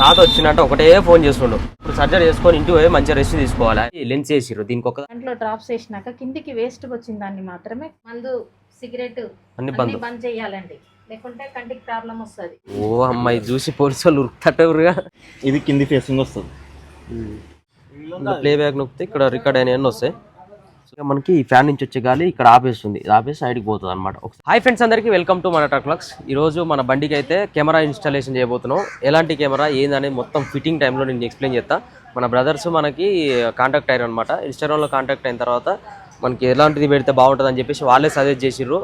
తాత వచ్చినట్టు ఒకటే ఫోన్ చేస్తుండు. ఇప్పుడు సర్జరీ చేసుకొని ఇంటికి పోయి మంచిగా రెస్ట్ తీసుకోవాలి? లెన్స్ వేసిర్రు దీనికి ఒక దాంట్లో డ్రాప్స్ వేసినాక కిందికి వేస్ట్ వచ్చిన దాన్ని మాత్రమే మందు సిగరెట్ అన్ని బంద్. బంద్ చేయాలండి. లేకుంటే కంటికి ప్రాబ్లం వస్తుంది. ఓ అమ్మాయి చూసి పోలీసు వాళ్ళు ఉరుకుతట్టుగా ఇది కింది ఫేసింగ్ వస్తుంది. ప్లే బ్యాక్ నొక్కితే ఇక్కడ రికార్డ్ అయిన వస్తాయి. మనకి ఫ్యాన్ నుంచి వచ్చే గాలి ఇక్కడ ఆపేస్తుంది. ఆపేసి సైడ్కి పోతుంది అనమాట హాయ్ ఫ్రెండ్స్ అందరికీ వెల్కమ్ టు మన ట్రక్లక్స్ ఈ రోజు మన బండికి అయితే కెమెరా ఇన్స్టాలేషన్ చేయబోతున్నాం. ఎలాంటి కెమెరా ఏందనేది మొత్తం ఫిట్టింగ్ టైంలో నేను ఎక్స్ప్లెయిన్ చేస్తా. మన బ్రదర్స్ మనకి కాంటాక్ట్ అయ్యారు అనమాట ఇన్స్టాగ్రామ్లో కాంటాక్ట్ అయిన తర్వాత మనకి ఎలాంటిది పెడితే బాగుంటుంది అని చెప్పేసి వాళ్ళే సజెస్ట్ చేసిర్రు.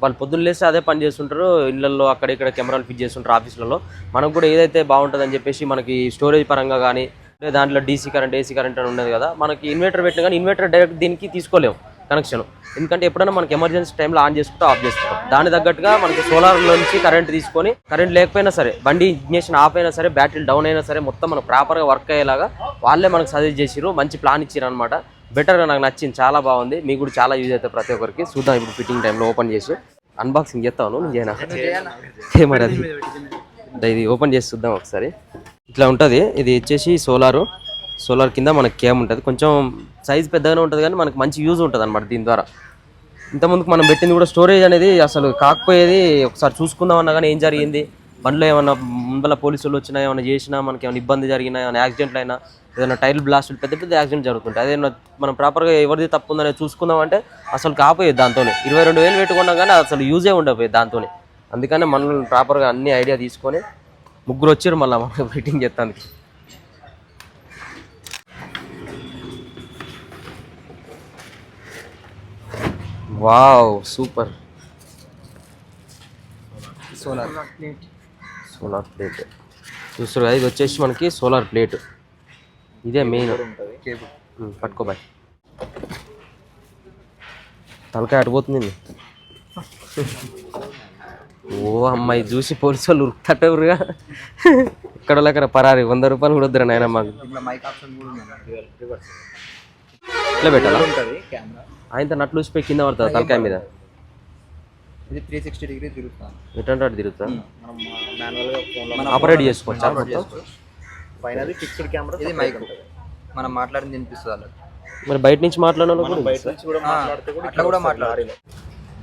వాళ్ళు పొద్దున్న లేస్తే అదే పని చేస్తుంటారు. ఇళ్ళల్లో అక్కడ ఇక్కడ కెమెరాలు ఫిట్ చేస్తుంటారు ఆఫీసులలో మనకు కూడా ఏదైతే బాగుంటుంది అని చెప్పేసి మనకి స్టోరేజ్ పరంగా కానీ అంటే దాంట్లో డీసీ కరెంట్ ఏసీ కరెంట్ అని ఉండదు కదా మనకి ఇన్వర్టర్ పెట్టిన కానీ ఇన్వర్టర్ డైరెక్ట్ దీనికి తీసుకోలేము కనెక్షన్ ఎందుకంటే ఎప్పుడైనా మనకి ఎమర్జెన్సీ టైంలో ఆన్ చేసుకుంటే ఆఫ్ చేసుకుంటాం దాని తగ్గట్టుగా మనకి సోలార్ నుంచి కరెంట్ తీసుకొని కరెంట్ లేకపోయినా సరే బండి ఇగ్నేషన్ ఆఫ్ అయినా సరే బ్యాటరీ డౌన్ అయినా సరే మొత్తం మనకు ప్రాపర్గా వర్క్ అయ్యేలాగా వాళ్ళే మనకు సజెస్ట్ చేసిర్రు మంచి ప్లాన్ ఇచ్చారు అనమాట బెటర్గా నాకు నచ్చింది చాలా బాగుంది. మీకు కూడా చాలా యూజ్ అవుతుంది ప్రతి ఒక్కరికి. చూద్దాం ఇప్పుడు ఫిట్టింగ్ టైంలో ఓపెన్ చేసి. అన్బాక్సింగ్ చేస్తాను నేను చేయనా? ఇది ఓపెన్ చేసి చూద్దాం ఒకసారి. ఇట్లా ఉంటుంది. ఇది వచ్చేసి సోలారు. సోలార్ కింద మనకి కేమ్ ఉంటుంది. కొంచెం సైజ్ పెద్దగానే ఉంటుంది కానీ మనకి మంచి యూజ్ ఉంటుంది అనమాట దీని ద్వారా. ఇంతకుముందుకు మనం పెట్టింది కూడా స్టోరేజ్ అనేది అసలు కాకపోయేది ఒకసారి చూసుకుందాం అన్నా కానీ ఏం జరిగింది? బండ్లో ఏమన్నా ముందల పోలీసులు వచ్చినా ఏమైనా చేసినా మనకి ఏమైనా ఇబ్బంది జరిగినా ఏమైనా యాక్సిడెంట్లు అయినా ఏదైనా టైర్ బ్లాస్ట్ పెద్ద పెద్ద యాక్సిడెంట్ జరుగుతుంటాయి. అదే మనం ప్రాపర్గా ఎవరిది తప్పు ఉందని చూసుకుందాం అంటే అసలు కాపోయేది దాంతోనే. ఇరవై రెండు వేలు పెట్టుకున్నాం కానీ అసలు యూజే ఉండకపోయేది దాంతోనే. అందుకనే మనం ప్రాపర్గా అన్ని ఐడియా తీసుకొని ముగ్గురు వచ్చారు మళ్ళీ మనకి ఫిట్టింగ్ చేస్తానికి. Wow super. Solar solar plate. చూస్తారు కదా ఇది వచ్చేసి మనకి సోలార్ ప్లేట్. ఇదే మెయిన్. పట్టుకోబాయ్ తలకాయ అటుపోతుంది నిన్ను. ఓ అమ్మాయి చూసి పోలీసు వాళ్ళు ఉరుకుతట్టుగా ఇక్కడ లేకర పరారి వంద రూపాయలు కూడా వద్దరు నాయన మాకు. ఇట్లా పెట్టాలా? ఆయన నట్లు చూసిపోయి కింద పడుతుంది తలకాయ మీద. ఇది త్రీ సిక్స్టీ డిగ్రీ తిరుగుతాను ఎటువంటి అటు తిరుగుతా? ఆపరేట్ చేసుకోవచ్చా మొత్తం? పైన ఫిక్స్డ్ కెమెరా ఇది మైక్ మనం మాట్లాడింది వినిపిస్తుంది మరి బయట నుంచి మాట్లాడాలి కూడా బయట నుంచి కూడా మాట్లాడితే కూడా అట్లా కూడా మాట్లాడాలి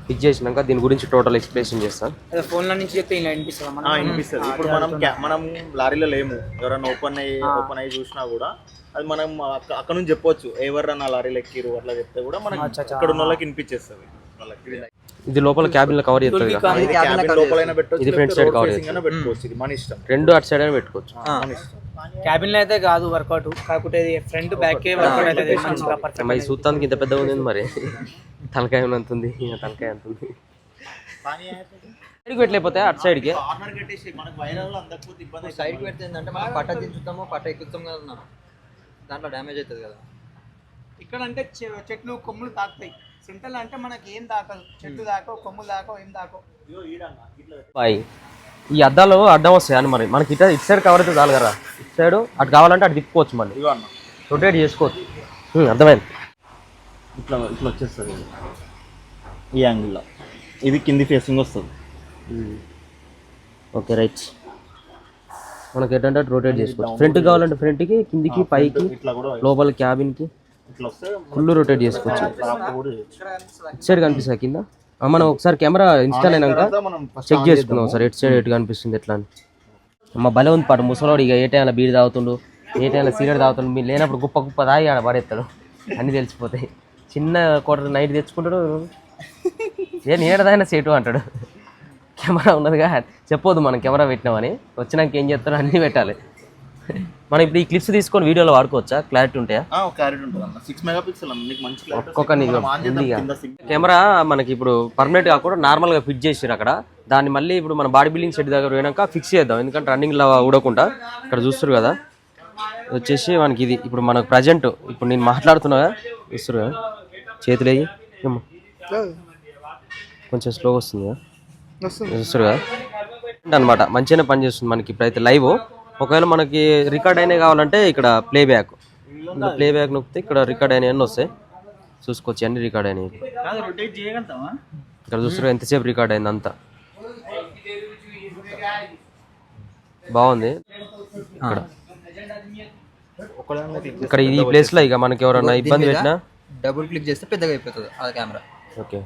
ఫిక్స్ చేసినాక దీని గురించి టోటల్ ఎక్స్ప్లెనేషన్ చేస్తాను ఫోన్ల నుంచి చెప్తే ఇలా వినిపిస్తుంది? మనం వినిపిస్తుంది. ఇప్పుడు మనం క్యా- మనం లారీలో లేము. ఎవరైనా ఓపెన్ అయ్యి ఓపెన్ అయ్యి చూసినా కూడా అది మనం అక్క- అక్కడ నుంచి చెప్పొచ్చు. ఎవరు నా లారీలో ఎక్కిరు అట్లా చెప్తే కూడా మనకి ఇక్కడ ఉన్న వాళ్ళకి వినిపించేస్తుంది. వాళ్ళకి ఇది లోపల క్యాబిన్లో కవర్ చేస్తుంది కదా. ఇది cabin లోపలైనా పెట్టొచ్చు ఇది front లేకపోతే side road cover facing అయినా పెట్టుకోవచ్చు ఇది మన ఇష్టం. రెండు అటు సైడ్ అయినా పెట్టుకోవచ్చు. మన ఇష్టం. క్యాబిన్లో అయితే కాదు వర్కౌట్ కాకపోతే ఇది ఫ్రంట్ బ్యాక్ వర్కౌట్ అయితే మంచిగా. మరి చూస్తానికి ఇంత పెద్దగా ఉంది మరి. తలకాయ ఎంత ఉంది తలకాయ ఎంత ఉంది సైడ్కి పెట్టలేకపోతే అటు సైడ్కి. కార్నర్ కట్టేసి మనకు వైరల్ అందకపోతే ఇబ్బంది సైడ్ పెడితే ఏంటంటే మనం పట్ట దించుతామో పట్ట ఎక్కుతాం కదా. దాంట్లో డ్యామేజ్ అవుతుంది కదా. ఇక్కడ అంటే చె- చెట్లు కొమ్ములు తాకుతాయి. సెంటర్ అంటే మనకి ఏం తాకదు. చెట్లు దాకో కొమ్ములు దాకో ఏం దాకో బాయ్. ఈ అద్దాలు అడ్డం వస్తాయి అని మరి మనకి ఇటు ఇటు సైడ్ కవర్ అయితే చాలు కదా. ఇటు సైడ్ అటు కావాలంటే అటు తిప్పుకోవచ్చు మళ్ళీ. రొటేట్ చేసుకోవచ్చు. అర్థమైంది. ఇట్లా ఇట్లా వచ్చేస్తుంది. ఈ యాంగిల్లో ఇది కింది ఫేసింగ్ వస్తుంది. Okay right. మనకి ఎటంటే రొటేట్ చేసుకోవచ్చు. ఫ్రంట్ కావాలంటే ఫ్రంట్కి కిందికి పైకి లోపల క్యాబిన్కి ఫుల్ రొటేట్ చేసుకోవచ్చు. ఇటు సైడ్ కనిపిస్తుంది కింద? మనం ఒకసారి కెమెరా ఇన్స్టాల్ అయినాక చెక్ చేసుకుందాం సార్ ఎటు సైడ్ ఎటు కనిపిస్తుంది ఎట్లా అని. అమ్మ భలే ఉంది పాటు ముసలోడు ఇక ఏ టైంలో బీడి తాగుతుండు ఏ టైంలో సిగరెట్ తాగుతుండు మీరు లేనప్పుడు గుప్ప గుప్ప తాగి ఆడ పడేస్తాడు. అన్నీ తెలిసిపోతాయి. చిన్న కోట నైట్ తెచ్చుకుంటాడు. ఏ నేడదైనా సేటు అంటాడు. కెమెరా ఉన్నదిగా చెప్పొద్దు మనం కెమెరా పెట్టినామని. వచ్చినాక ఏం చేస్తారో అన్నీ పెట్టాలి. మనం ఇప్పుడు ఈ క్లిప్స్ తీసుకొని వీడియోలో వాడుకోవచ్చా? క్లారిటీ ఉంటాయా? ఆ, ఒక క్లారిటీ ఉంటుంది అన్న. సిక్స్ మెగా పిక్సెల్ నీకు మంచి ఒక్కొక్క కెమెరా మనకి ఇప్పుడు పర్మనెంట్ కాకుండా నార్మల్గా ఫిట్ చేసారు అక్కడ. దాన్ని మళ్ళీ ఇప్పుడు మన బాడీ బిల్డింగ్ సెట్ దగ్గర పోయినాక ఫిక్స్ చేద్దాం. ఎందుకంటే రన్నింగ్లో ఊడకుండా. ఇక్కడ చూస్తారు కదా. వచ్చేసి మనకి ఇది. ఇప్పుడు మనకు ప్రజెంట్ ఇప్పుడు నేను మాట్లాడుతున్నా చూస్తారు కదా చేతులు. కొంచెం స్లో వస్తుంది. కదా చూస్తారు కదా అనమాట మంచిగానే పనిచేస్తుంది మనకి ఇప్పుడైతే లైవ్ ఒకవేళ మనకి రికార్డ్ అయినా కావాలంటే ఇక్కడ ప్లే బ్యాక్ ప్లే బ్యాక్ నొక్కితే ఇక్కడ రికార్డ్ అయినా అన్నీ వస్తాయి. చూసుకోవచ్చు అన్ని రికార్డ్ చేయగలుగుతామా ఇక్కడ చూస్తారు ఎంతసేపు రికార్డ్ అయింది అంతా. బాగుంది. ఇక్కడ. ఇక్కడ ఈ ప్లేస్లో ఇక మనకి ఎవరన్నా ఇబ్బంది పెట్టినా? డబుల్ క్లిక్ చేస్తే పెద్దగా అయిపోతుంది ఆ కెమెరా ఓకే.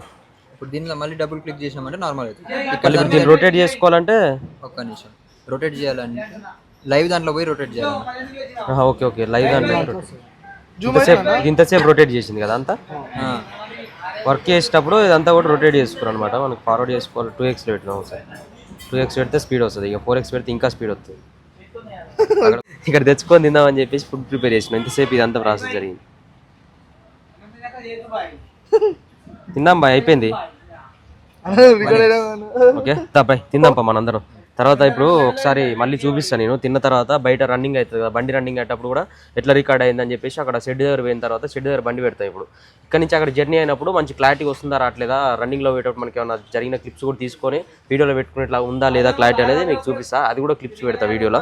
ఇప్పుడు దీనిలో మళ్ళీ డబుల్ క్లిక్ చేసినామంటే నార్మల్ అవుతుంది. రొటేట్ చేసుకోవాలంటే? ఒక్క నిమిషం. రొటేట్ చేయాలంటే లైవ్ దాంట్లో పోయి రొటేట్ చేయాలి. Okay okay. లైవ్ దాంట్లో ఇంతసేపు రొటేట్ చేసింది కదా అంతా. వర్క్ చేసేటప్పుడు ఇదంతా కూడా రొటేట్ చేసుకోరు అనమాట మనకి ఫార్వర్డ్ చేసుకోవాలి. టూ ఎక్స్ పెట్టినాం ఒకసారి. టూ ఎక్స్ పెడితే స్పీడ్ వస్తుంది. ఇక ఫోర్ ఎక్స్ పెడితే ఇంకా స్పీడ్ వస్తుంది. ఇక్కడ తెచ్చుకొని తిందామని చెప్పేసి ఫుడ్ ప్రిపేర్ చేసిన. ఇంతసేపు ఇదంతా ప్రాసెస్ జరిగింది. తిందాం బాయ్ అయిపోయింది. Okay bye. తిందాం పా మనందరం. తర్వాత ఇప్పుడు ఒకసారి మళ్ళీ చూపిస్తాను నేను. తిన్న తర్వాత బయట రన్నింగ్ అవుతుంది కదా బండి రన్నింగ్ అయ్యేటప్పుడు కూడా ఎట్లా రికార్డ్ అయిందని చెప్పేసి అక్కడ షెడ్ దగ్గర పోయిన తర్వాత షెడ్ దగ్గర బండి పెడతాయి ఇప్పుడు. ఇక్కడ నుంచి అక్కడ జర్నీ అయినప్పుడు మంచి క్లారిటీ వస్తుందా రావట్లేదా? రన్నింగ్లో పోయేటప్పుడు మనకి ఏమైనా జరిగిన క్లిప్స్ కూడా తీసుకొని వీడియోలో పెట్టుకునేట్లా ఉందా లేదా క్లారిటీ అనేది మీకు చూపిస్తా. అది కూడా క్లిప్స్ పెడతా వీడియోలో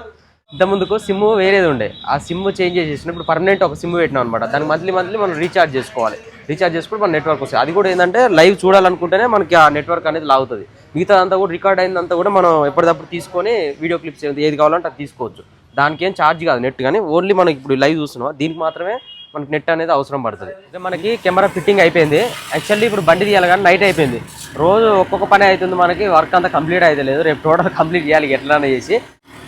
ఇంత ముందుకు సిమ్ వేరేది ఉండే. ఆ సిమ్ చేంజ్ చేసేసిన ఇప్పుడు పర్మనెంట్ ఒక సిమ్ పెట్టినాం అనమాట దానికి మంత్లీ మంత్లీ మనం రీఛార్జ్ చేసుకోవాలి. రీఛార్జ్ చేసుకుంటే మన నెట్వర్క్ వస్తుంది. అది కూడా ఏంటంటే లైవ్ చూడాలనుకుంటేనే మనకి ఆ నెట్వర్క్ అనేది లాగుతుంది. మిగతా అంతా కూడా రికార్డ్ అయిందంతా కూడా మనం ఎప్పటికప్పుడు తీసుకొని వీడియో క్లిప్స్ ఏది కావాలంటే అది తీసుకోవచ్చు. దానికి ఏం ఛార్జ్ కాదు నెట్ కానీ ఓన్లీ మనం ఇప్పుడు లైవ్ చూస్తున్నాం. దీనికి మాత్రమే మనకి నెట్ అనేది అవసరం పడుతుంది. అంటే మనకి కెమెరా ఫిట్టింగ్ అయిపోయింది. యాక్చువల్లీ ఇప్పుడు బండి తీయాలి కానీ నైట్ అయిపోయింది. రోజు ఒక్కొక్క పని అవుతుంది మనకి. వర్క్ అంతా కంప్లీట్ అయితే లేదు. రేపు టోటల్ కంప్లీట్ చేయాలి ఎట్లానే చేసి.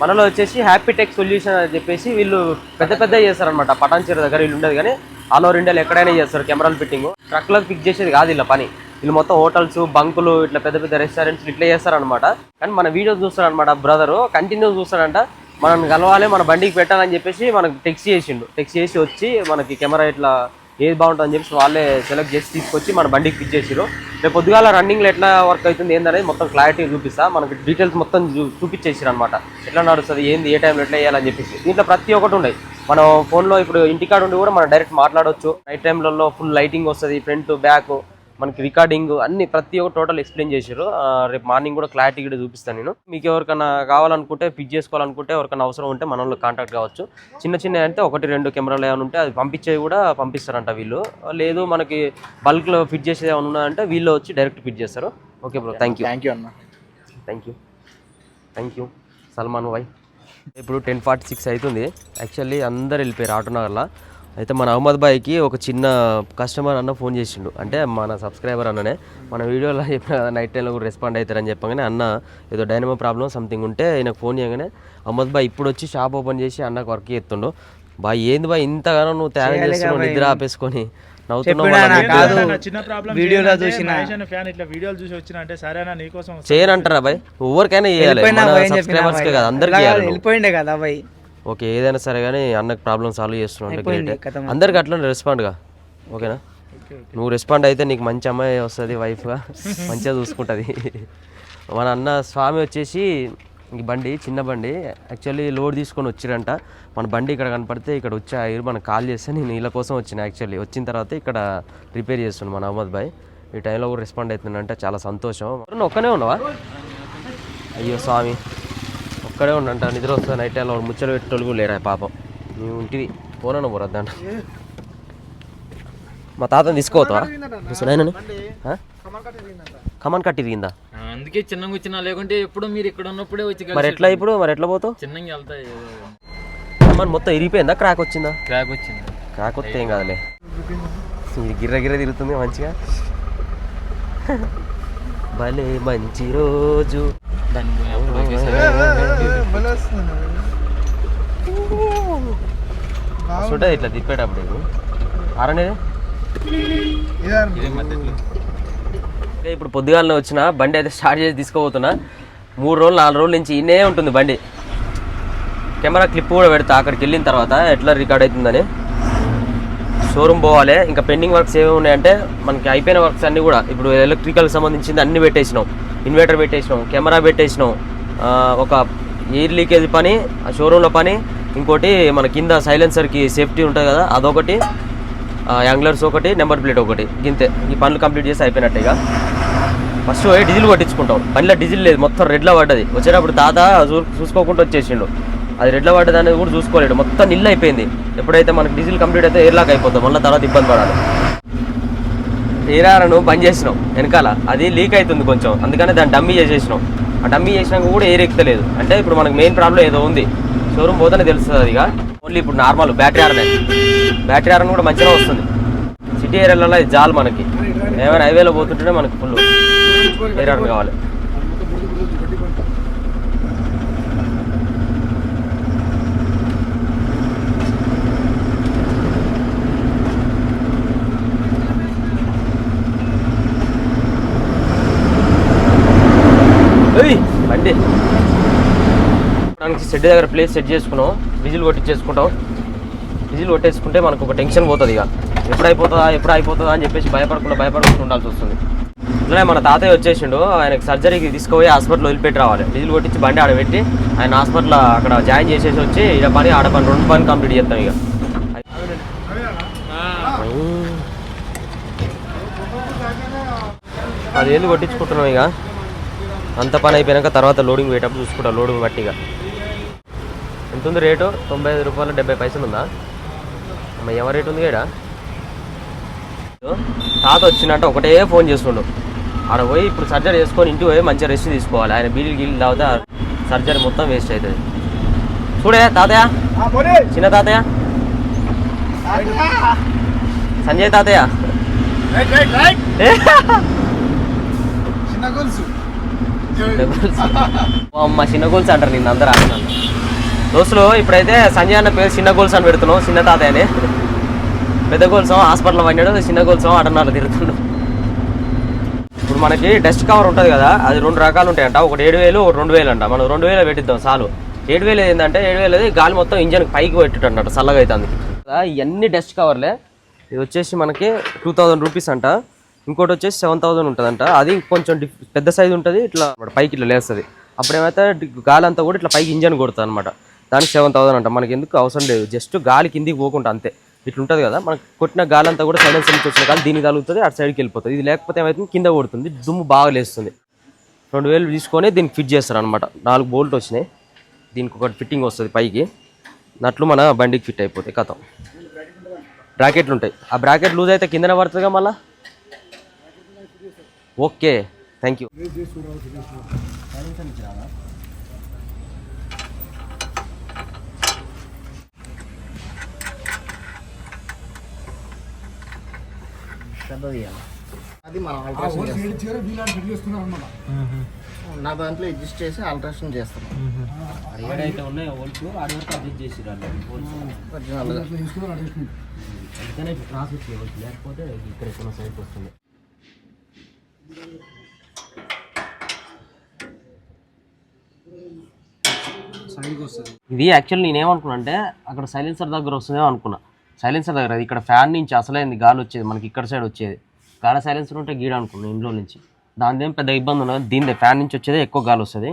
మనలో వచ్చేసి హ్యాపీ టెక్ సొల్యూషన్ అని చెప్పేసి వీళ్ళు పెద్ద పెద్ద చేస్తారనమాట పటాన్చేరు దగ్గర వీళ్ళు ఉండదు కానీ ఆల్ ఓవర్ ఇండియాలో ఎక్కడైనా చేస్తారు కెమెరాలు ఫిట్టింగ్ ట్రక్లకు ఫిక్స్ చేసేది కాదు ఇలా పని. వీళ్ళు మొత్తం హోటల్స్ బంకులు ఇట్లా పెద్ద పెద్ద రెస్టారెంట్స్ ఇట్లా చేస్తారనమాట కానీ మన వీడియో చూస్తారనమాట బ్రదరు. కంటిన్యూ చూస్తాడంట. మనం కలవాలి మన బండికి పెట్టాలని చెప్పేసి మనకు టెక్స్ట్ చేసిండు. టెక్స్ట్ చేసి వచ్చి మనకి కెమెరా ఇట్లా ఏది బాగుంటుందని చెప్పేసి వాళ్ళే సెలెక్ట్ చేసి తీసుకొచ్చి మన బండికి ఫిట్ చేసిరు రేపు పొద్దుగాల రన్నింగ్లో ఎట్లా వర్క్ అవుతుంది ఏందనేది మొత్తం క్లారిటీ చూపిస్తా. మనకి డీటెయిల్స్ మొత్తం చూ చూపించేసారు అనమాట ఎట్లా నడుస్తుంది ఏంది ఏ టైంలో ఎట్లా చేయాలని చెప్పేసి. దీంట్లో ప్రతి ఒక్కటి ఉన్నాయి మనం ఫోన్లో ఇప్పుడు ఇంటికాడ ఉండి కూడా మనం డైరెక్ట్ మాట్లాడవచ్చు నైట్ టైంలలో ఫుల్ లైటింగ్ వస్తుంది ఫ్రంట్ బ్యాక్ మనకి రికార్డింగ్ అన్ని ప్రతి ఒక్క టోటల్ ఎక్స్ప్లెయిన్ చేశారు. రేపు మార్నింగ్ కూడా క్లారిటీ కూడా చూపిస్తాను నేను. మీకు ఎవరికైనా కావాలనుకుంటే పిక్ చేసుకోవాలనుకుంటే ఎవరికైనా అవసరం ఉంటే మనలో కాంటాక్ట్ కావచ్చు. చిన్న చిన్న అంటే ఒకటి రెండు కెమెరాలు ఏమైనా ఉంటే అది పంపించేవి కూడా పంపిస్తారంట వీళ్ళు. లేదు మనకి బల్క్లో ఫిట్ చేసేది ఏమైనా ఉన్నాయంటే వీళ్ళు వచ్చి డైరెక్ట్ ఫిట్ చేస్తారు. Okay bro thank you thank you అన్న. Thank you thank you Salman bhai ఇప్పుడు టెన్ ఫార్టీ సిక్స్ అవుతుంది. యాక్చువల్లీ అందరు వెళ్ళిపోయారు ఆటోనగర్లో. అయితే మన అహ్మద్ భాయ్కి ఒక చిన్న కస్టమర్ అన్న ఫోన్ చేసిండు అంటే మన సబ్స్క్రైబర్ అన్ననే మన వీడియోలో చెప్పిన కదా నైట్ టైంలో కూడా రెస్పాండ్ అవుతారని చెప్పగానే అన్న ఏదో డైనమో ప్రాబ్లం సంథింగ్ ఉంటే ఆయనకు ఫోన్ చేయగానే అహ్మద్ భాయ్ ఇప్పుడు వచ్చి షాప్ ఓపెన్ చేసి అన్నకు వర్క్ చేస్తుండు బాయ్ ఏంది బాయ్ ఇంతగానో నువ్వు తయారు చేస్తున్నావు నిద్ర ఆపేసుకొని నవ్వుతున్నావు చెప్పినా మళ్ళా నా కాదు. నిద్ర- చిన్న ప్రాబ్లం వీడియోలో చూసిన. ఫ్యాన్ ఇట్లా వీడియోలు చూసి వచ్చిన అంటే సరేనా నీకోసం వస్తా. చేయనంటారా బాయ్ ఎవరికైనా చేయాలి. కదా అందరికీ. వెళ్ళిపోయిండే భయ్ ఓకే ఏదైనా సరే కానీ అన్నకు ప్రాబ్లం సాల్వ్ కథం. అందరికి అట్లా రెస్పాండ్గా ఓకేనా? నువ్వు రెస్పాండ్ అయితే నీకు మంచి అమ్మాయి వస్తుంది వైఫ్గా మంచిగా చూసుకుంటుంది. మన అన్న స్వామి వచ్చేసి బండి చిన్న బండి యాక్చువల్లీ లోడ్ తీసుకొని వచ్చిరంట. మన బండి ఇక్కడ కనపడితే ఇక్కడ వచ్చి ఆగిరు మనకు కాల్ చేస్తే నేను వీళ్ళ కోసం వచ్చిన యాక్చువల్లీ వచ్చిన తర్వాత ఇక్కడ రిపేర్ చేస్తున్నాను మన అహ్మద్ భాయ్. ఈ టైంలో కూడా రెస్పాండ్ అవుతుందంటే చాలా సంతోషం. నువ్వు ఒక్కనే ఉన్నావా? అయ్యో స్వామి. ఒక్కడే ఉండంట నిద్ర వస్తుంది నైట్ టైంలో ముచ్చట పెట్టేటోళ్ళు కూడా లేరా పాపం. నువ్వు ఇంటివి పోనను పోరద్దంట. మా తాతని తీసుకోవతావా ముసలాయనని ఆ? కమాన్ కట్టి ఆ, అందుకే చిన్నగా వచ్చినా లేకుంటే ఎప్పుడు మీరు ఇక్కడ ఉన్నప్పుడే వచ్చి మరి ఎట్లా ఇప్పుడు? మరి ఎట్లా పోతావు? చిన్నగా వెళ్తాయి మరి మొత్తం ఇరిగిపోయిందా? క్రాక్ వచ్చిందా? క్రాక్ వచ్చింది. క్రాక్ వస్తే ఏం కాదులే. ఇది గిర్ర గిర్ర తిరుగుతుంది మంచిగా. భలే మంచి రోజు. దాన్ని ఉంటుంది ఇట్లా తిప్పేటప్పుడు ఇది అంటే ఇప్పుడు పొద్దుగాలనే వచ్చిన బండి అయితే స్టార్ట్ చేసి తీసుకోబోతున్నా మూడు రోజులు నాలుగు రోజుల నుంచి ఇన్నే ఉంటుంది బండి. కెమెరా క్లిప్ కూడా పెడతా అక్కడికి వెళ్ళిన తర్వాత ఎట్లా రికార్డ్ అవుతుందని. షోరూమ్ పోవాలి ఇంకా పెండింగ్ వర్క్స్ ఏమి ఉన్నాయంటే మనకి అయిపోయిన వర్క్స్ అన్నీ కూడా. ఇప్పుడు ఎలక్ట్రికల్ సంబంధించింది అన్ని పెట్టేసినాం. Inverter పెట్టేసినాం camera పెట్టేసినాం. ఒక ఎయిర్ లీకేజ్ పని ఆ షోరూంలో పని. ఇంకోటి మన కింద సైలెన్సర్కి సేఫ్టీ ఉంటుంది కదా అదొకటి. యాంగ్లర్స్ ఒకటి నెంబర్ ప్లేట్ ఒకటి. గింతే. ఈ పనులు కంప్లీట్ చేసి అయిపోయినట్టే ఇక. ఫస్ట్ డీజిల్ కొట్టించుకుంటాం. పనిలో డీజిల్ లేదు మొత్తం రెడ్లో పడ్డది. వచ్చేటప్పుడు తాత చూ చూసుకోకుండా వచ్చేసిండు. అది రెడ్లో పడ్డది అనేది కూడా చూసుకోలేడు. మొత్తం నిల్లు అయిపోయింది. ఎప్పుడైతే మనకి డీజిల్ కంప్లీట్ అయితే ఎయిర్లాక్ అయిపోతాం మళ్ళీ తర్వాత ఇబ్బంది పడాలి. ఎయిరారను బంద్ చేసినాం. వెనకాల. అది లీక్ అవుతుంది కొంచెం. అందుకనే దాన్ని డమ్మీ చేసేసినాం. ఆ డమ్మీ చేసినాక కూడా ఎయిర్ ఎక్కుతలేదు. అంటే ఇప్పుడు మనకు మెయిన్ ప్రాబ్లం ఏదో ఉంది. షోరూమ్ పోతేనే తెలుస్తుంది అది ఇక. ఓన్లీ ఇప్పుడు నార్మల్ బ్యాటరీ ఆర్నే బ్యాటరీ ఆరన్ కూడా మంచిగా వస్తుంది. సిటీ ఏరియాలలో ఇది చాలు మనకి. ఏమైనా హైవేలో పోతుంటేనే మనకి ఫుల్ ఎయిర్ ఆర్న్ కావాలి ఏయ్, బండి షెడ్ సెట్ దగ్గర ప్లేస్ సెట్ చేసుకున్నాం. విజిల్ కొట్టించేసుకుంటాం విజిల్ కొట్టేసుకుంటే మనకు ఒక టెన్షన్ పోతుంది ఇక. ఎప్పుడు అయిపోతుందా ఎప్పుడు అయిపోతుందా అని చెప్పేసి భయపడకుండా భయపడకుండా ఉండాల్సి వస్తుంది. ఇట్లనే మన తాతయ్య వచ్చేసిండు. ఆయనకి సర్జరీకి తీసుకుపోయి హాస్పిటల్ వదిలిపెట్టి రావాలి. విజిల్ కొట్టించి బండి ఆడబెట్టి ఆయన హాస్పిటల్ అక్కడ జాయిన్ చేసేసి వచ్చి ఇక పని ఆడ పని రెండు పని కంప్లీట్ చేస్తాం ఇక. పదివేలు కొట్టించుకుంటున్నాం ఇక? అంత పని అయిపోయాక తర్వాత లోడింగ్ పోయేటప్పుడు చూసుకుంటా లోడింగ్ బట్టి ఇక. ఎంత ఉంది రేటు? తొంభై ఐదు రూపాయలు డెబ్బై పైసలు ఉందా? అమ్మ ఏమ రేటు ఉంది ఇక్కడ తాత వచ్చినట్టు ఒకటే ఫోన్ చేస్తుండు. ఆడ పోయి ఇప్పుడు సర్జరీ చేసుకొని ఇంటికి పోయి మంచిగా రెస్ట్ తీసుకోవాలి. ఆయన బీడీలు గీళ్ళు తాగితే సర్జరీ మొత్తం వేస్ట్ అవుతుంది. చూడే తాతయ్య? చిన్న తాతయ్య? సంజయ్ తాతయ్య? చిన్న గొలుసు. అమ్మ చిన్న గోల్స్ అంటారు నిన్న అందరూ ఆడినాను దోస్తులు ఇప్పుడైతే సంజయ్ అన్న పేరు చిన్న గోల్స్ అని పెడుతున్నాం చిన్న తాతయ్య అని పెద్ద గోల్సం హాస్పిటల్ పడినాడు చిన్న గోల్సం అడనాలు తిరుగుతుండు ఇప్పుడు మనకి డస్ట్ కవర్ ఉంటుంది కదా అది రెండు రకాలు ఉంటాయంట. ఒకటి ఏడు వేలు ఒకటి రెండు వేలు అంట మనం రెండు వేలు పెట్టిద్దాం చాలు. ఏడు వేలు ఏంటంటే ఏడు వేలు గాలి మొత్తం ఇంజన్ పైకి పెట్టిట్టు అన్నట్టు చల్లగా అవుతుంది ఇవన్నీ డస్ట్ కవర్లే. ఇది వచ్చేసి మనకి టూ థౌజండ్ రూపీస్ అంట. ఇంకోటి వచ్చేసి సెవెన్ థౌసండ్ ఉంటుందంట. అది కొంచెం పెద్ద సైజు ఉంటుంది ఇట్లా పైకి ఇట్లా లేస్తుంది. అప్పుడు ఏమైతే గాలి అంతా కూడా ఇట్లా పైకి ఇంజన్ కొడుతుంది అనమాట దానికి సెవెన్ థౌసండ్ అంట. మనకి ఎందుకు అవసరం లేదు. జస్ట్ గాలి కిందికి పోకుండా అంతే. ఇట్లా ఉంటుంది కదా. మనకు కొట్టిన గాలి అంతా కూడా సైలెన్స్ నుంచి వచ్చిన గాలి దీనికి తగులుతుంది అటు సైడ్కి వెళ్ళిపోతుంది. ఇది లేకపోతే ఏమైతుంది? కింద కొడుతుంది. దుమ్ము బాగా లేస్తుంది. రెండు వేలు తీసుకొని దీనికి ఫిట్ చేస్తారు అనమాట నాలుగు బోల్ట్ వచ్చినాయి. దీనికి ఒకటి ఫిట్టింగ్ వస్తుంది పైకి. నట్లు మన బండికి ఫిట్ అయిపోతాయి. కథం. బ్రాకెట్లు ఉంటాయి. ఆ బ్రాకెట్ లూజ్ అయితే కిందనే పడుతుందిగా మళ్ళా? ఓకే థ్యాంక్ యూ అది మనం ఆల్ట్రేషన్ చేస్తాం. నా దాంట్లో అడ్జస్ట్ చేసి ఆల్ట్రేషన్ చేస్తాం ఏడైతే ఉన్నాయో హోల్స్ ఆడి వరకు అడ్జస్ట్ చేసి ఒరిజినల్గా అందుకనే వచ్చి లేకపోతే ఇక్కడ ఎక్కడ సైడ్కి వస్తుంది. ఇది యాక్చువల్ నేను ఏమనుకున్నా అంటే అక్కడ సైలెన్సర్ దగ్గర వస్తుందేమో అనుకున్నా. సైలెన్సర్ దగ్గర ఇక్కడ ఫ్యాన్ నుంచి అసలైంది గాలి వచ్చేది మనకి ఇక్కడ సైడ్ వచ్చేది. గాలి సైలెన్సర్ ఉంటే గీడ అనుకున్నాను ఇంట్లో నుంచి. దాని ఏం పెద్ద ఇబ్బంది ఉన్నది దీని ఫ్యాన్ నుంచి వచ్చేదే ఎక్కువ గాలి వస్తుంది.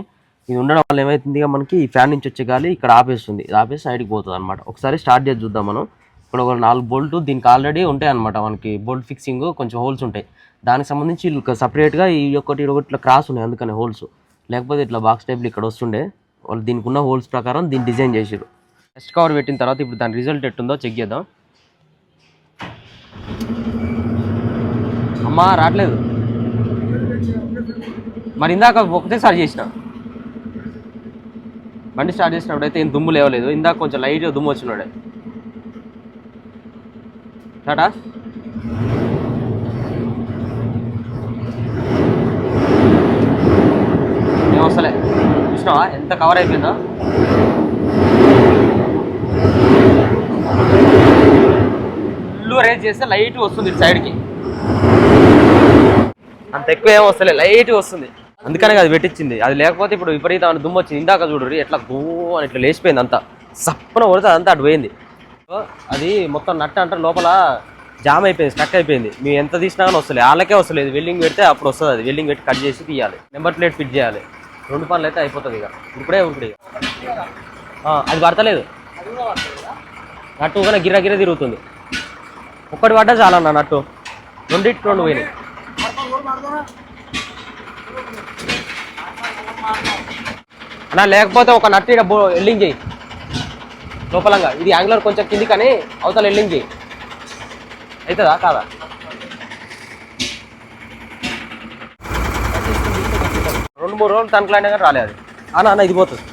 ఇది ఉండడం వల్ల ఏమవుతుంది మనకి ఈ ఫ్యాన్ నుంచి వచ్చే గాలి ఇక్కడ ఆపేస్తుంది ఇది ఆపేసి సైడ్కి పోతుంది అనమాట ఒకసారి స్టార్ట్ చేసి చూద్దాం మనం. ఇక్కడ ఒక నాలుగు బోల్ట్ దీనికి ఆల్రెడీ ఉంటాయి అనమాట మనకి బోల్ట్ ఫిక్సింగ్ కొంచెం హోల్స్ ఉంటాయి. దానికి సంబంధించి సపరేట్గా ఈ ఒకటి ఒకటి క్రాస్ ఉన్నాయి అందుకని హోల్స్ లేకపోతే ఇట్లా బాక్స్ టైప్లు ఇక్కడ వస్తుండే వాళ్ళు దీనికి ఉన్న హోల్స్ ప్రకారం దీన్ని డిజైన్ చేసారు టెస్ట్ కవర్ పెట్టిన తర్వాత ఇప్పుడు దాని రిజల్ట్ ఎట్టుందో చెక్ చేద్దాం. అమ్మా రావట్లేదు. మరి ఇందాక ఒకటేసారి స్టార్ట్ చేసిన. బండి స్టార్ట్ చేసినప్పుడు అయితే ఏం దుమ్ము లేవలేదు. ఇందాక కొంచెం లైట్గా దుమ్ము వచ్చినాడే టాటా ఏం వస్తలే? చూసినావా? ఎంత కవర్ అయిపోయిందో? బ్లూ రేజ్ చేస్తే లైట్ వస్తుంది సైడ్ సైడ్కి అంత ఎక్కువ ఏం వస్తలే లైట్ వస్తుంది. అందుకనే అది పెట్టించింది. అది లేకపోతే ఇప్పుడు విపరీతమైన దుమ్ము వచ్చింది. ఇందాక చూడరు ఎట్లా గో అని ఇట్లా లేచిపోయింది అంతా. సప్పన కొడితే అంతా అటు పోయింది. అది మొత్తం నట్ట అంటే లోపల జామ్ అయిపోయింది స్టక్ అయిపోయింది. మేము ఎంత తీసినా కానీ వస్తలేదు వాళ్ళకే వస్తలేదు. వెల్డింగ్ పెడితే అప్పుడు వస్తుంది అది. వెల్డింగ్ పెట్టి కట్ చేసి తీయాలి. నెంబర్ ప్లేట్ ఫిట్ చేయాలి. రెండు పనులు అయితే అయిపోతుంది ఇక. ఇప్పుడే ఇప్పుడు ఆ, అది పడతలేదు. నట్టు ఊగన గిర్ర గిర్ర తిరుగుతుంది. ఒక్కటి పడ్డా చాలా అన్న నట్టు రెండింటి రెండు పోయినాయి. అన్నా లేకపోతే ఒక నట్టు ఇక్కడ ఎల్లింగ్ చేయి. లోపలంగా. ఇది యాంగులర్ కొంచెం కింది కానీ అవతల ఎల్లింగ్ చేయి. అవుతుందా కాదా? రెండు మూడు రోజులు తనకులైనా కానీ రాలేదు అన్న అన్న ఇది పోతుంది.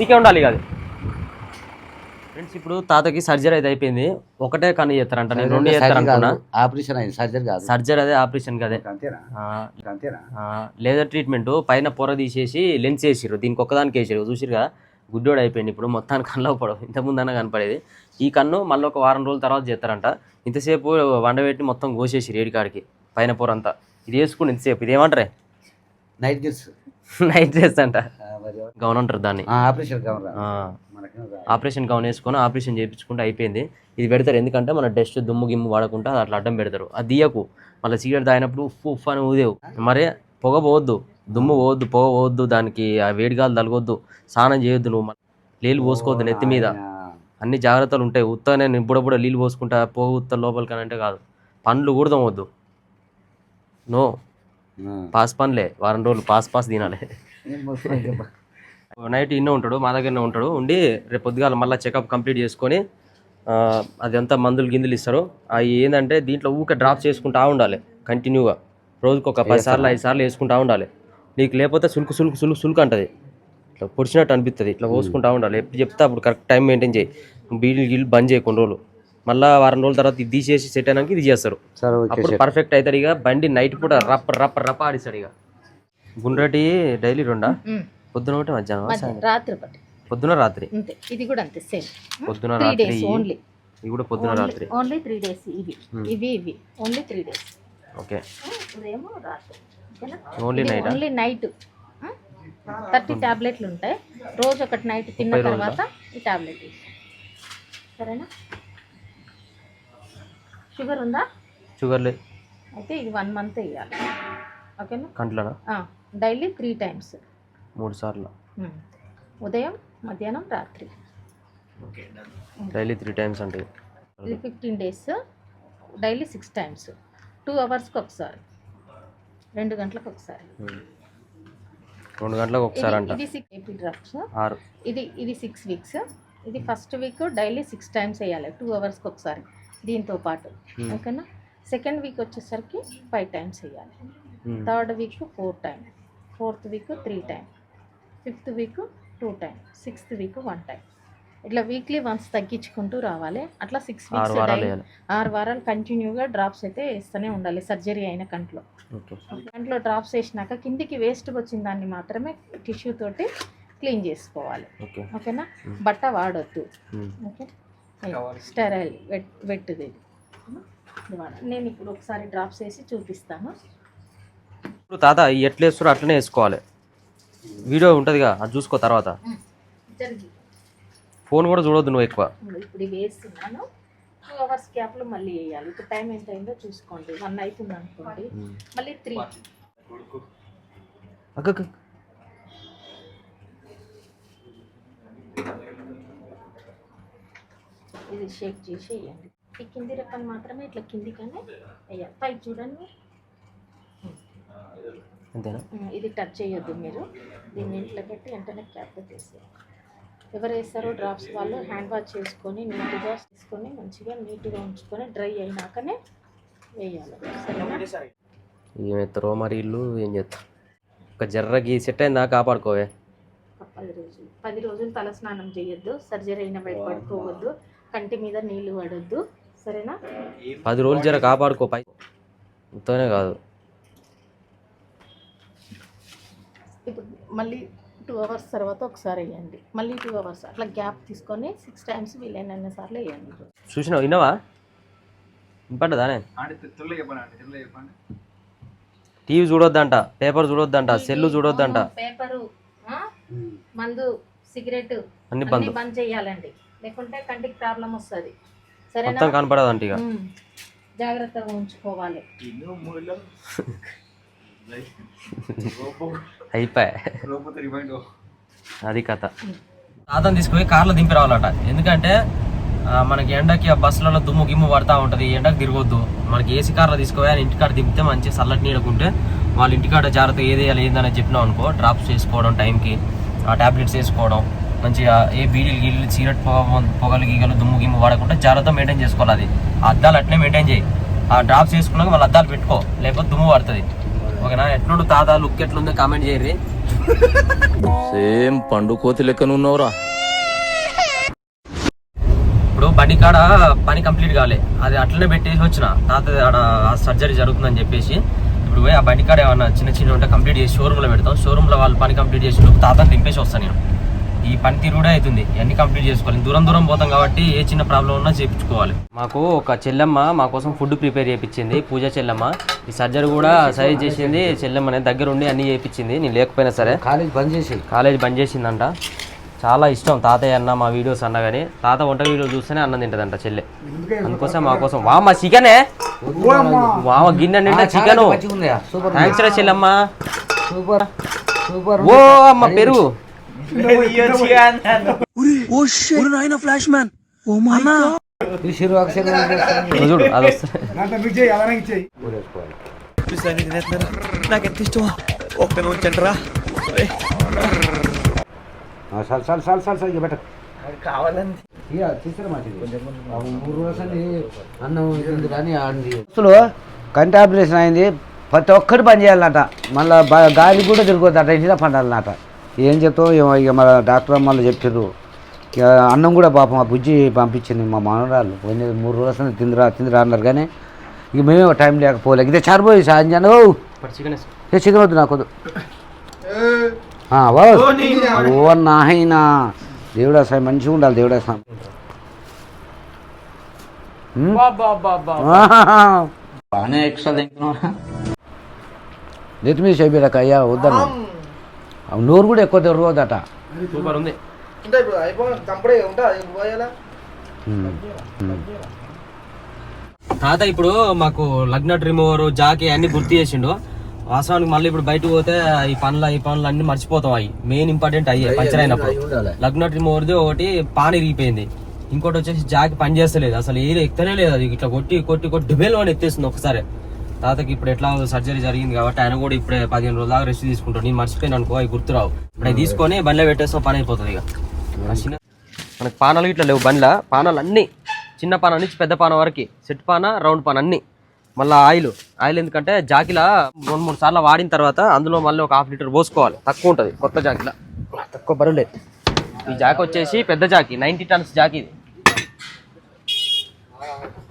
కిందికే ఉండాలి అది. ఫ్రెండ్స్ ఇప్పుడు తాతకి సర్జరీ అయితే అయిపోయింది. ఒకటే కన్ను చేస్తారంట నేను రెండు చేస్తారు అనుకున్నా. ఆపరేషన్ అయింది సర్జరీ కాదు. సర్జరీ అదే ఆపరేషన్ కదే లేజర్ ట్రీట్మెంట్ పైన పొర తీసేసి లెన్స్ వేసిర్రు దీనికి ఒక్కదానికి వేసారు చూసిరు కదా గుడ్డోడు అయిపోయింది ఇప్పుడు మొత్తానికి కన్నులో పడవు ఇంతకుముందు అన్న కనపడేది. ఈ కన్ను మళ్ళీ ఒక వారం రోజుల తర్వాత చేస్తారంట. ఇంతసేపు వండబెట్టి మొత్తం కోసేసి ఏడికాడికి పైన పొర అంతా. ఇది వేసుకుని ఇంతసేపు. ఇది ఏమంటారే నైట్ గిల్స్ నైట్ డ్రెస్ అంట. గౌన్ అంటారు దాన్ని. ఆపరేషన్ గౌన్ వేసుకొని ఆపరేషన్ చేయించుకుంటే అయిపోయింది. ఇది పెడతారు ఎందుకంటే మన డస్ట్ దుమ్ము గిమ్ము వాడకుండా అట్లా అడ్డం పెడతారు. అది తీయకు. మళ్ళీ సిగరెట్ తాగినప్పుడు ఉఫ్ ఉఫ్ అని ఊదేవు. మరి పొగ పోవద్దు. దుమ్ము పోవద్దు పొగ పోవద్దు దానికి ఆ వేడిగాలు తలగొద్దు. స్నానం చేయొద్దు నువ్వు నీళ్ళు పోసుకోవద్దు నెత్తి మీద. అన్ని జాగ్రత్తలు ఉంటాయి. ఉత్తనే బుడబుడ నీళ్ళు పోసుకుంటా పొగ ఉత్త లోపలికి అని అంటే కాదు. పండ్లు కూడా తోమొద్దు. నో. పాస్ పనులే వారం రోజులు పాస్ పాస్ తినాలి. నైట్ ఇన్నో ఉంటాడు మా దగ్గరనే ఉంటాడు. ఉండి రేపు పొద్దుగాల మళ్ళీ చెకప్ కంప్లీట్ చేసుకొని అదంతా మందులు గిందులు ఇస్తారు. అవి ఏంటంటే దీంట్లో ఊకే డ్రాప్ చేసుకుంటా ఉండాలి కంటిన్యూగా రోజుకు ఒక పది సార్లు ఐదు సార్లు వేసుకుంటా ఉండాలి. నీకు లేకపోతే సులుకు సులుకు సులుకు సులుకు అంటది. ఇట్లా పొడిచినట్టు అనిపిస్తుంది ఇట్లా పోసుకుంటా ఉండాలి. ఎప్పుడు చెప్తే అప్పుడు కరెక్ట్ టైం మెయింటైన్ చేయి. బీడీలు గిల్లు బంద్ చేయి కొన్ని రోజులు. మళ్ళీ వారం రోజుల తర్వాత ఇది తీసేసి సెట్ అయినాక ఇది చేస్తారు. సరే ఓకే అప్పుడు. పర్ఫెక్ట్ అవుతాడు ఇక. బండి నైట్ పూట రప్ప రప్ప రప్ప ఆడిస్తాడు ఇక. గుండ్రటి డైలీ రెండా. పొద్దున ఒకటి మధ్యాహ్నం మధ్య- రాత్రి ఒకటి. పొద్దున రాత్రి? అంతే. ఇది కూడా అంతే సేమ్. పొద్దున త్రీ రాత్రి డేస్ ఓన్లీ ఇది కూడా పొద్దున రాత్రి. ఓన్లీ త్రీ డేస్ ఇవి. ఇవి ఇవి. Only three days okay. ఇదేమో రాత్రి. ఓకేనా only night only night thirty టాబ్లెట్లు ఉంటాయి. రోజు ఒకటి నైట్ తిన్న? తర్వాత ఈ టాబ్లెట్ సరేనా? షుగర్ ఉందా? షుగర్ లేదు అయితే ఇది వన్ మంత్ వేయాలి ఓకేనా? కంట్లోనా? డైలీ త్రీ టైమ్స్ మూడు సార్లు ఉదయం మధ్యాహ్నం రాత్రి. డైలీ త్రీ టైమ్స్ అంటే ఇది fifteen days. Daily six times. Two అవర్స్కి ఒకసారి. రెండు గంటలకు ఒకసారి. రెండు గంటలకు ఒకసారి అంట. ఇది సిక్స్ ఏపీ డ్రాప్స్ ఆరు. ఇది ఇది సిక్స్ వీక్స్ ఇది first week daily six times వేయాలి. టూ అవర్స్కి ఒకసారి. దీంతో పాటు. ఓకేనా? సెకండ్ వీక్ వచ్చేసరికి ఫైవ్ టైమ్స్ వేయాలి. Third week four time fourth week three time fifth week two time sixth week one time. ఇట్లా వీక్లీ వన్స్ తగ్గించుకుంటూ రావాలి. అట్లా సిక్స్ వీక్స్ ఆరు వారాలు కంటిన్యూగా డ్రాప్స్ అయితే వేస్తూనే ఉండాలి సర్జరీ అయిన కంట్లో. కంట్లో డ్రాప్స్ వేసినాక కిందికి వేస్ట్ వచ్చిన దాన్ని మాత్రమే టిష్యూ తోటి క్లీన్ చేసుకోవాలి. ఓకే. ఓకేనా? బట్ట వాడొద్దు. ఓకే? స్టెరైల్ వెట్ వాడాలి. నేను ఇప్పుడు ఒకసారి డ్రాప్స్ వేసి చూపిస్తాను. ఇప్పుడు తాత ఈ ఎట్లా వేస్తారో అట్లనే వేసుకోవాలి. వీడియో ఉంటుందిగా అది చూసుకో తర్వాత. ఫోన్ కూడా చూడొద్దు నువ్వు ఎక్కువ. ఇప్పుడు వేస్తున్నాను. టూ అవర్స్ గ్యాప్లో మళ్ళీ వేయాలి. ఇప్పుడు టైం ఎంత అయిందో చూసుకోండి. వన్ అవుతుంది అనుకోండి. మళ్ళీ త్రీ అక్క ఇది షేక్ చేసి వేయండి. ఈ కింది రెప్పని మాత్రమే ఇట్లా కిందికనే వేయాలి. పైకి చూడండి. అంతేనా? ఇది టచ్ చేయొద్దు మీరు. దీన్ని ఇంట్లో పెట్టి వెంటనే క్యాప్ తీసేయాలి ఎవరు వేస్తారో డ్రాప్స్ వాళ్ళు హ్యాండ్ వాష్ చేసుకొని నీట్గా తీసుకొని మంచిగా నీట్గా ఉంచుకొని డ్రై అయినాకనే వేయాలి. సరేనా? ఏం ఎత్తారో మరి ఇల్లు ఏం చేస్తారు ఒక జర్రకి సెట్ అయిందా? కాపాడుకోవే. పది రోజులు. పది రోజులు తల స్నానం చేయొద్దు సర్జరీ అయిన బయట పడుకోవద్దు కంటి మీద నీళ్ళు పడొద్దు. సరేనా? పది రోజులు జర కాపాడుకో పై. మొత్తమే కాదు. ఇప్పుడు మళ్ళీ టూ అవర్స్ తర్వాత ఒకసారి వేయండి. మళ్ళీ టూ అవర్స్ అట్లా గ్యాప్ తీసుకొని సిక్స్ టైమ్స్ వీలైన సార్లు వేయండి. చూసినావు విన్నావా? వినపడ్డదానే టీవీ చూడొద్దంట పేపర్ చూడొద్దంట సెల్లు చూడొద్దంట. పేపరు మందు సిగరెట్ అన్ని బంద్. బంద్ చేయాలండి. లేకుంటే కంటికి ప్రాబ్లం వస్తుంది. సరేనా? మొత్తం కనపడదంట ఇక. జాగ్రత్తగా ఉంచుకోవాలి. అయిపోయా అది కథ. తాతను తీసుకుపోయి కార్లో దింపి రావాలట. ఎందుకంటే మనకి ఎండకి ఆ బస్సులలో దుమ్ము గిమ్ము పడతా ఉంటుంది. ఎండకు తిరగొద్దు. మనకి ఏసీ కార్లో తీసుకుపోయి ఆయన ఇంటికాడ దింపితే మంచి చల్లటి నీడకుంటే వాళ్ళ ఇంటికాడ జాగ్రత్త ఏది వేయాలి ఏందని చెప్పినాం అనుకో డ్రాప్స్ చేసుకోవడం టైంకి ఆ టాబ్లెట్స్ వేసుకోవడం మంచిగా ఏ బీడీలు గీళ్ళు సిగరెట్ పొగ పొగలు గీగలు దుమ్ము గిమ్ము వాడకుండా జాగ్రత్త మెయింటైన్ చేసుకోవాలి అది. అద్దాలు అట్లే మెయింటైన్ చేయి. ఆ డ్రాప్స్ చేసుకున్నాక మళ్ళీ అద్దాలు పెట్టుకో. లేకపోతే దుమ్ము పడుతుంది. ఓకేనా? ఎట్లుండు తాత? లుక్ ఎట్లుందో కామెంట్ చేయర్రి. సేమ్ పండు కోతి లెక్కన ఉన్నవరా. ఇప్పుడు బండి కాడ పని కంప్లీట్ కాలే. అది అట్లనే పెట్టేసి వచ్చిన. తాత ఆడ సర్జరీ జరుగుతుందని చెప్పేసి. ఇప్పుడు పోయి ఆ బండి కాడ ఏమన్నా చిన్న చిన్న ఉంటే కంప్లీట్ చేసి షోరూంలో పెడతాం. షోరూంలో వాళ్ళు పని కంప్లీట్ చేసి తాతను దింపేసి వస్తాను నేను. ఈ పని తీరు కూడా అవుతుంది. ఇవన్నీ కంప్లీట్ చేసుకోవాలి. దూరం దూరం పోతాం కాబట్టి ఏ చిన్న ప్రాబ్లం ఉన్నా చేయించుకోవాలి మాకు ఒక చెల్లెమ్మ మా కోసం ఫుడ్ ప్రిపేర్ చేయించింది పూజ చెల్లెమ్మ. ఈ సర్జరీ కూడా సజెస్ట్ చేసింది. చెల్లెమ్మ దగ్గర ఉండి అన్ని చేయించింది నేను లేకపోయినా సరే. కాలేజ్ బంద్ చేసి. కాలేజ్ బంద్ చేసిందంట. చాలా ఇష్టం తాతయ్య అన్న మా వీడియోస్ అన్న కానీ తాత వంట వీడియోలు చూస్తేనే అన్నం తింటదంట చెల్లె. అందుకోసం మా కోసం వామ చికెనే. వామ గిన్నె నిండా చికెన్. థ్యాంక్స్ రా చెల్లెమ్మ. సూపర్ సూపర్ ఓ అమ్మ పెరుగు. చూడు అది ఇది కానీ ఆడింది. అసలు కంటి ఆపరేషన్ అయింది. ప్రతి ఒక్కటి పని చేయాలన్నట మళ్ళీ గాలి కూడా తిరగొద్దట ఇంటిలో పండాలన్నట ఏం చెప్తావు ఏమో ఇక మన డాక్టర్ అమ్మలు చెప్పారు ఇక అన్నం కూడా పాపం ఆ బుజ్జి పంపించింది మా మనవరాలు కొన్ని మూడు రోజులు తిందిరా తిందిరా అన్నారు. కానీ ఇక మేమే టైం లేకపోలే. ఇదే చారిపోయి సాయంజన్ ఓ చికెన్ ఏ చికెన్ వద్దు నాకు వద్దు. ఓ నాయన. దేవుడా సాయి మంచిగా ఉండాలి దేవుడా సాయి. బాగానే ఎక్స్ట్రా మీద చేయబీడక అయ్యా వద్దను నోరు కూడా ఎక్కువ తెరవద్దట సూపర్ ఉంది. తాత ఇప్పుడు మాకు లగ్నట్ రిమూవర్ జాకీ అన్ని గుర్తు చేసిండు. వాస్తవానికి మళ్ళీ ఇప్పుడు బయటకు పోతే ఈ పనులు ఈ పనులు అన్ని మర్చిపోతాం అవి. మెయిన్ ఇంపార్టెంట్ అయ్యే పంచర్ అయినప్పుడు. లగ్నట్ రిమూవర్ది ఒకటి పాని ఇరిగిపోయింది ఇంకోటి వచ్చేసి జాకి పని చేస్తలేదు. అసలు ఏది ఎక్కనే లేదు అది. ఇట్లా కొట్టి కొట్టి కొట్టి డుబేల్ అని ఎత్తేస్తుంది ఒకసారి. తాతకి ఇప్పుడు ఎట్లా సర్జరీ జరిగింది కాబట్టి ఆయన కూడా ఇప్పుడే పదిహేను రోజుల దాకా రెస్ట్ తీసుకుంటాడు. నేను మర్చిపోయిన అనుకో అవి గుర్తురావు. ఇప్పుడు అవి తీసుకొని బండ్లో పెట్టేస్తే పని అయిపోతుంది ఇక. మనకి పానాలు ఇట్లా లేవు బండ్ల. పానాలు అన్నీ చిన్న పాన నుంచి పెద్ద పాన వరకు సెట్ పాన రౌండ్ పాన అన్ని. మళ్ళీ ఆయిల్ ఆయిల్ ఎందుకంటే జాకిలా రెండు మూడు సార్లు వాడిన తర్వాత అందులో మళ్ళీ ఒక హాఫ్ లీటర్ పోసుకోవాలి. తక్కువ ఉంటుంది కొత్త జాకిలా. తక్కువ బరువులే ఈ జాకి వచ్చేసి పెద్ద జాకి నైంటీ టన్స్ జాకి ఇది.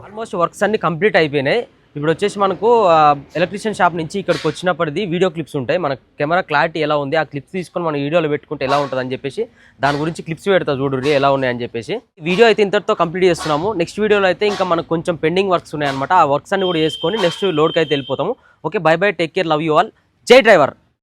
ఆల్మోస్ట్ వర్క్స్ అన్ని కంప్లీట్ అయిపోయినాయి. ఇప్పుడు వచ్చేసి మనకు ఎలక్ట్రీషియన్ షాప్ నుంచి ఇక్కడికి వచ్చినప్పటిది వీడియో క్లిప్స్ ఉంటాయి. మన కెమెరా క్లారిటీ ఎలా ఉంది ఆ క్లిప్స్ తీసుకొని మనం వీడియోలో పెట్టుకుంటే ఎలా ఉంటుంది అని చెప్పేసి దాని గురించి క్లిప్స్ పెడతా చూడుర్రి ఎలా ఉన్నాయని చెప్పేసి. వీడియో అయితే ఇంతటితో కంప్లీట్ చేస్తున్నాము. నెక్స్ట్ వీడియోలో అయితే ఇంకా మనకు కొంచెం పెండింగ్ వర్క్స్ ఉన్నాయన్నమాట. ఆ వర్క్స్ అన్ని కూడా చేసుకొని నెక్స్ట్ లోడ్కి అయితే వెళ్ళిపోతాము. Okay bye bye take care love you all జై డ్రైవర్!